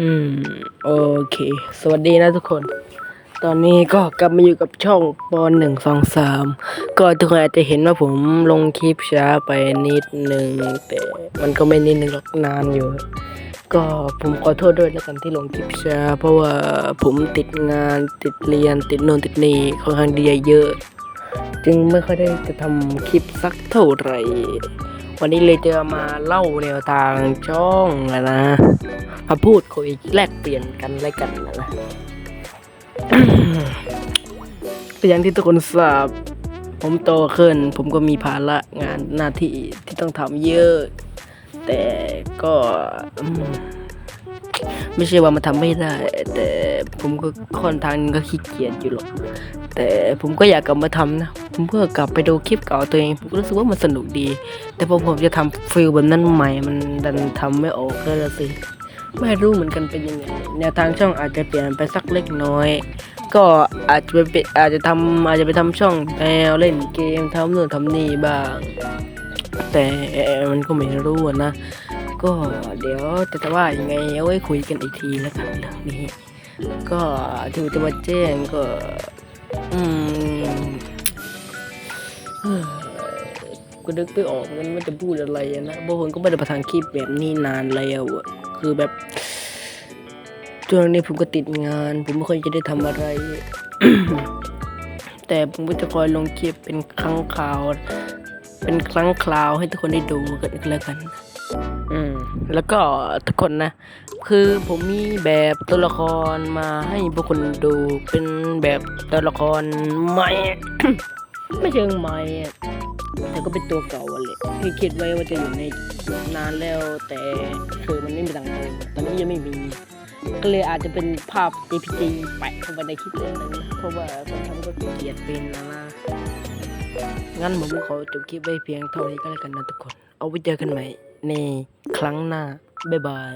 อืม โอเค สวัสดีนะทุกคน ตอนนี้ก็กลับมาอยู่กับช่องปอนหนึ่งสองสามก็ทุกคนอาจจะเห็นว่าผมลงคลิปช้าไปนิดหนึ่งแต่มันก็ไม่นิดหนึ่งหรอกนานอยู่ ก็ผมขอโทษด้วยแล้วกันที่ลงคลิปช้า เพราะว่าผมติดงานติดเรียนติดโน่นติดนี่ค่อนข้างดีเยอะ จึงไม่ค่อยได้จะทำคลิปสักเท่าไหร่ วันนี้เลยจะมาเล่าแนวทางช่องอะนะมาพูดคุยแลกเปลี่ยนกันอะไรกันนะนะอย่างที่ทุกคนทราบ ผมโตขึ้น ผมก็มีภาระงานหน้าที่ที่ต้องทำเยอะ แต่ก็ไม่ใช่ว่ามันทำไม่ได้ แต่ผมก็ค่อนทางก็ขี้เกียจอยู่หรอก แต่ผมก็อยากกลับมาทำนะ ผมเพื่อกลับไปดูคลิปเก่าตัวเองผมก็รู้สึกว่ามันสนุกดี แต่พอผมจะทำฟิลแบบนั้นใหม่ มันดันทำไม่ออกเลยละสิไม่รู้เหมือนกันเป็นยังไงแนวทางช่องอาจจะเปลี่ยนไปสักเล็กน้อย ก็อาจจะไปอาจจะทำอาจจะไปทำช่องแนวเล่นเกมทำนู่นทำนี่บ้าง แต่มันก็ไม่รู้นะ ก็เดี๋ยวจะจะว่ายังไงเอาไว้คุยกันอีกทีแล้วกันเรื่องนี้ ก็ที่จะมาแจ้งก็ อืม กูนึกไม่ออกมันว่าจะพูดอะไรนะบางคนก็ไม่ได้ประทางคลิปแบบนี้นานแล้วอะคือแบบช่วงนี้ผมก็ติดงาน ผมไม่ค่อยจะได้ทำอะไร แต่ผมก็จะคอยลงคลิปเป็นครั้งคราว เป็นครั้งคราวให้ทุกคนได้ดูกันแล้วกัน อืม แล้วก็ทุกคนนะ คือผมมีแบบตัวละครมาให้พวกคนดูเป็นแบบตัวละครใหม่ ไม่เชิงใหม่ แต่ก็เป็นตัวเก่าอะเลยที่คิดไว้ว่าจะอยู่ในนานแล้ว แต่คือมันไม่มีตังค์เติมตอนนี้ยังไม่มี ก็เลยอาจจะเป็นภาพ JPG แปะเข้าไปในคลิปเรื่องนึงนะเพราะว่าคนทำก็เกลียจเป็นนะนะงั้นผมขอจบคลิปไว้เพียงเท่านี้ก็แล้วกันนะทุกคน เอาไว้เจอกันใหม่ในครั้งหน้าบ๊ายบาย